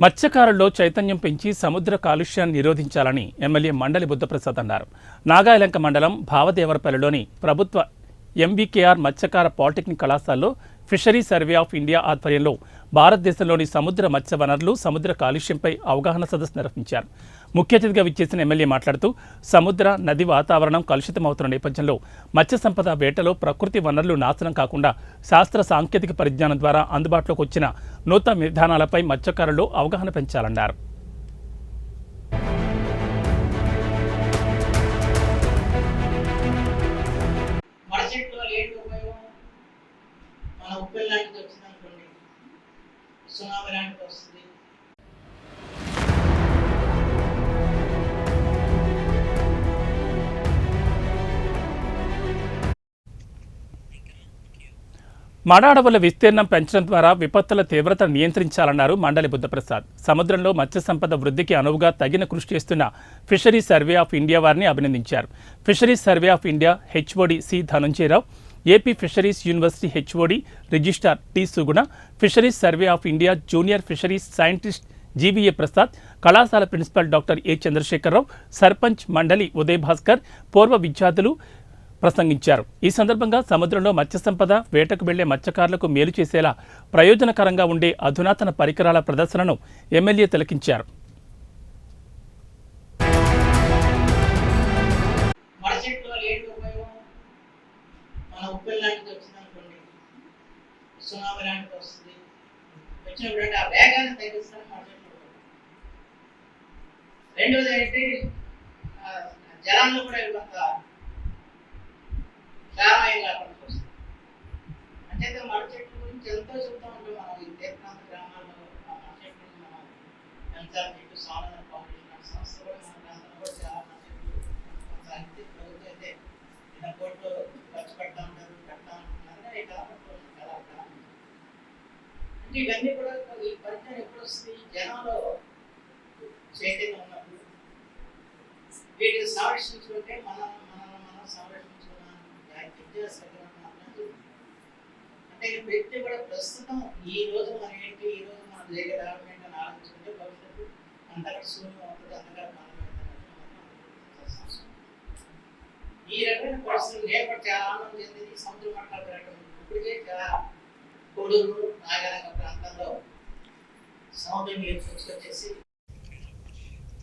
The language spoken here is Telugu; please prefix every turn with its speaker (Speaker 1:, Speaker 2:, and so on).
Speaker 1: మత్స్యకారుల్లో చైతన్యం పెంచి సముద్ర కాలుష్యాన్ని నిరోధించాలని ఎమ్మెల్యే మండలి బుద్ధప్రసాద్ అన్నారు. నాగాయలంక మండలం భావదేవరపల్లిలోని ప్రభుత్వ ఎంబీకేఆర్ మత్స్యకార పాలిటెక్నిక్ కళాశాలలో ఫిషరీ సర్వే ఆఫ్ ఇండియా ఆధ్వర్యంలో భారతదేశంలోని సముద్ర మత్స్య వనరులు సముద్ర కాలుష్యంపై అవగాహన సదస్సు నిర్వహించారు. ముఖ్య అతిథిగా విచ్చేసిన ఎమ్మెల్యే మాట్లాడుతూ సముద్ర నది వాతావరణం కలుషితమవుతున్న నేపథ్యంలో మత్స్య సంపద వేటలో ప్రకృతి వనరులు నాశనం కాకుండా శాస్త్ర సాంకేతిక పరిజ్ఞానం ద్వారా అందుబాటులోకి వచ్చిన నూతన విధానాలపై మత్స్యకారుల్లో అవగాహన పెంచాలన్నారు.
Speaker 2: ఉప్పెల్ లాంటిది వచ్చింది అనుకోండి సునామీ లాంటిది వస్తుంది.
Speaker 1: మడ అడవుల విస్తీర్ణం పెంచడం ద్వారా విపత్తుల తీవ్రత నియంత్రించాలన్నారు మండలి బుద్ధప్రసాద్. సముద్రంలో మత్స్య సంపద వృద్ధికి అనువుగా తగిన కృషి చేస్తున్న ఫిషరీస్ సర్వే ఆఫ్ ఇండియా వారిని అభినందించారు. Fisheries survey of India HOD C Dhananjayarao AP fisheries university HOD registrar T Suguna fisheries survey of India junior fisheries scientist GVA Prasad కళాశాల principal doctor A Chandrasekhararao sarpanch మండలి ఉదయ్ భాస్కర్ పూర్వ విద్యార్థులు ప్రసంగించారు. ఈ సందర్భంగా సముద్రంలో మత్స్య సంపద వేటకు వెళ్ళే మత్స్యకారులకు మేలు చేసేలా ప్రయోజనకరంగా ఉండే అధునాతన పరికరాల ప్రదర్శనను ఎమ్మెల్యే తిలకించారు.
Speaker 2: ఉప్పెల్ లాంటిది వచ్చింది అనుకోండి. సునామీ లాంటిది వస్తుంది. వచ్చినప్పుడు అంటే ఆ వేగాన్ని తగ్గిస్తాను మరచెట్లు రెండోది ఏంటి? జలంలో కూడా కూడా కొంత క్షారమయంగా వస్తుంది అంటే మరచెట్ల గురించి ఎంతో చెప్తా ఉంటాం మనం ఈ తీర్థాంత గ్రామాల్లో ఆ మరచెట్లను మనం. పెంచాలని చెప్పి స్వామి ఫౌండేషన్ సంస్థ కూడా మన ప్రాంతంలో కూడా చాలా ఇవన్నీ కూడా ఈ పరిచయం ఎప్పుడు వస్తుంది? జనంలో చైతన్యం ఉన్నప్పుడు. వీటిని సంరక్షించుకుంటే మనం మనల్ని మనం సంరక్షించుకున్నాం. అంటే వ్యక్తి కూడా ప్రస్తుతం ఈ రోజు మన ఏంటి ఈ రోజు మన దగ్గర డెవలప్మెంట్ అని ఆలోచించుకుంటే భవిష్యత్తు అంతగా శూన్యం అవుతుంది అంతగా మనం ఈ రకమైన పరిస్థితులు నేపథ్యం చాలా ఆనందం చెందింది. సముద్ర మట్టాలు ఇప్పటికే చాలా కొడుకు నాగరంగ ప్రాంతంలో సముద్రం నీరు వచ్చేసి